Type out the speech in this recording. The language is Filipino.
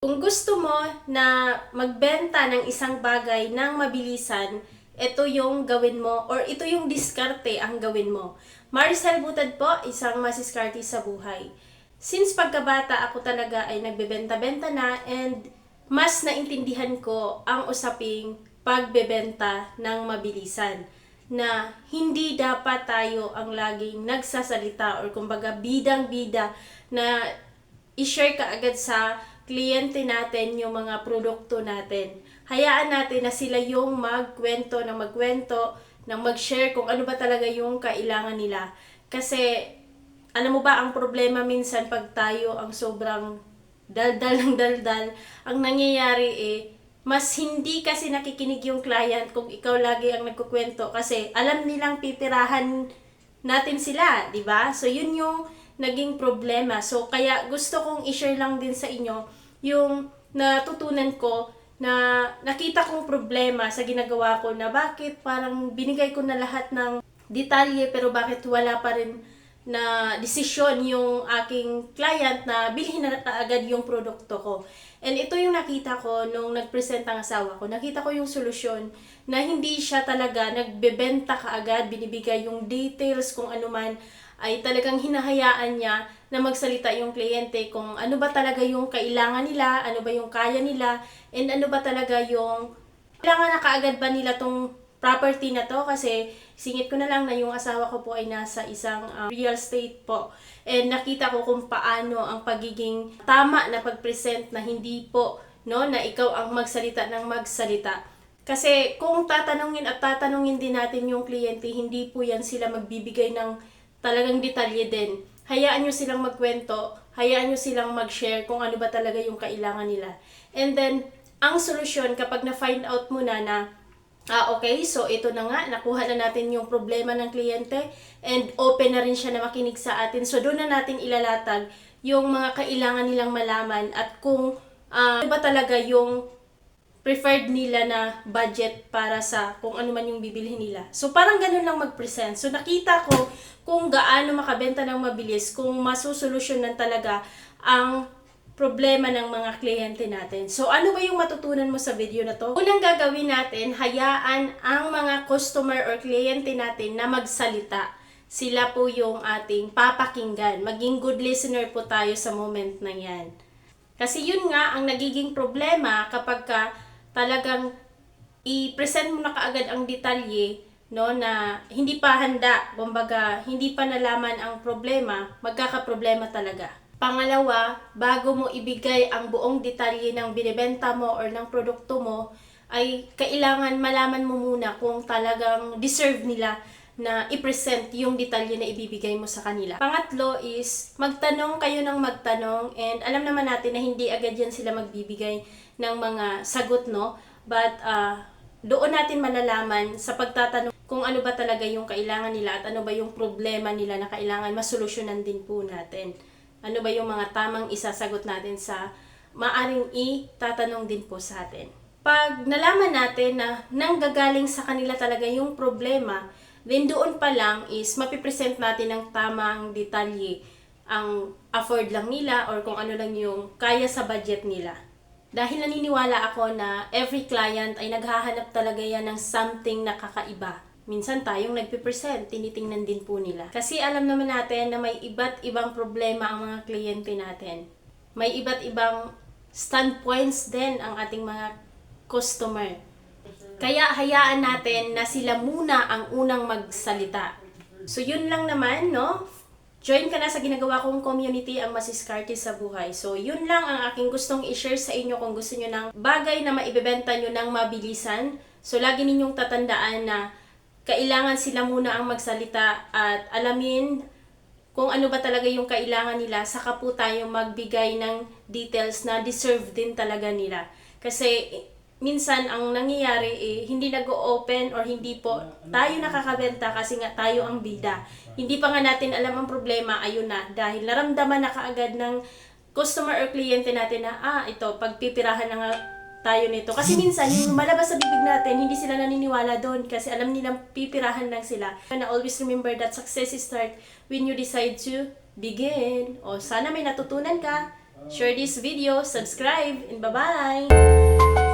Kung gusto mo na magbenta ng isang bagay ng mabilisan, ito yung gawin mo or ito yung diskarte ang gawin mo. Maricel Butad po, isang masiskarte sa buhay. Since pagkabata ako talaga ay nagbebenta-benta na and mas naintindihan ko ang usaping pagbebenta ng mabilisan na hindi dapat tayo ang laging nagsasalita or kumbaga bidang-bida na i-share ka agad sa kliyente natin yung mga produkto natin. Hayaan natin na sila yung magkwento ng magkwento, ng mag-share kung ano ba talaga yung kailangan nila. Kasi, alam mo ba, ang problema minsan pag tayo ang sobrang daldal ng daldal, ang nangyayari eh, mas hindi kasi nakikinig yung client kung ikaw lagi ang nagkukwento kasi alam nilang pipirahan natin sila, di ba? So, yun yung naging problema. So, kaya gusto kong i-share lang din sa inyo yung natutunan ko na nakita kong problema sa ginagawa ko na bakit parang binigay ko na lahat ng detalye pero bakit wala pa rin na desisyon yung aking client na bilhin na agad yung produkto ko. And ito yung nakita ko nung nag-present ang asawa ko. Nakita ko yung solusyon na hindi siya talaga nagbebenta kaagad, binibigay yung details kung ano man ay talagang hinahayaan niya na magsalita yung kliyente kung ano ba talaga yung kailangan nila, ano ba yung kaya nila, and ano ba talaga yung kailangan na kaagad ba nila tong property na to? Kasi singit ko na lang na yung asawa ko po ay nasa isang uh, real estate po. And nakita ko kung paano ang pagiging tama na pag-present na hindi po no na ikaw ang magsalita ng magsalita. Kasi kung tatanungin at tatanungin din natin yung kliyente hindi po yan sila magbibigay ng talagang detalye din. Hayaan nyo silang magkwento, hayaan nyo silang mag-share kung ano ba talaga yung kailangan nila. And then, ang solusyon kapag na-find out mo na na Ah, okay. So, ito na nga. Nakuha na natin yung problema ng kliyente and open na rin siya na makinig sa atin. So, doon na natin ilalatag yung mga kailangan nilang malaman at kung uh, ba talaga yung preferred nila na budget para sa kung ano man yung bibilhin nila. So parang ganun lang mag-present. So nakita ko kung gaano makabenta ng mabilis, kung masusolusyonan talaga ang problema ng mga kliyente natin. So ano ba yung matutunan mo sa video na to? Unang gagawin natin, hayaan ang mga customer or kliyente natin na magsalita. Sila po yung ating papakinggan. Maging good listener po tayo sa moment na yan. Kasi yun nga ang nagiging problema kapag ka talagang i-present mo na kaagad ang detalye no na hindi pa handa, kumbaga hindi pa nalaman ang problema, magkakaproblema talaga. Pangalawa, bago mo ibigay ang buong detalye ng binebenta mo or ng produkto mo, ay kailangan malaman mo muna kung talagang deserve nila na i-present yung detalye na ibibigay mo sa kanila. Pangatlo is, magtanong kayo ng magtanong and alam naman natin na hindi agad yan sila magbibigay ng mga sagot, no? But uh, doon natin malalaman sa pagtatanong kung ano ba talaga yung kailangan nila at ano ba yung problema nila na kailangan masolusyonan din po natin. Ano ba yung mga tamang isasagot natin sa maaring itatanong din po sa atin. Pag nalaman natin na nanggagaling sa kanila talaga yung problema, then doon pa lang is mapipresent natin ng tamang detalye ang afford lang nila or kung ano lang yung kaya sa budget nila. Dahil naniniwala ako na every client ay naghahanap talaga yan ng something na kakaiba. Minsan tayong nagpipresent, tinitingnan din po nila. Kasi alam naman natin na may iba't ibang problema ang mga kliyente natin. May iba't ibang standpoints din ang ating mga customer. Kaya hayaan natin na sila muna ang unang magsalita. So yun lang naman, no? Join ka na sa ginagawa kong community ang masiskarte sa buhay. So, yun lang ang aking gustong i-share sa inyo kung gusto nyo ng bagay na maibebenta nyo ng mabilisan. So, lagi ninyong tatandaan na kailangan sila muna ang magsalita at alamin kung ano ba talaga yung kailangan nila, saka po tayo magbigay ng details na deserve din talaga nila. Kasi minsan ang nangyayari eh, hindi nag-open or hindi po tayo nakakabenta kasi nga tayo ang bida. Hindi pa nga natin alam ang problema, ayun na. Dahil naramdaman na kaagad ng customer or kliyente natin na, ah, ito, pagpipirahan na nga tayo nito. Kasi minsan, yung malabas sa bibig natin, hindi sila naniniwala doon kasi alam nilang pipirahan lang sila. And always remember that success is start when you decide to begin. O sana may natutunan ka share this video, subscribe, and bye-bye!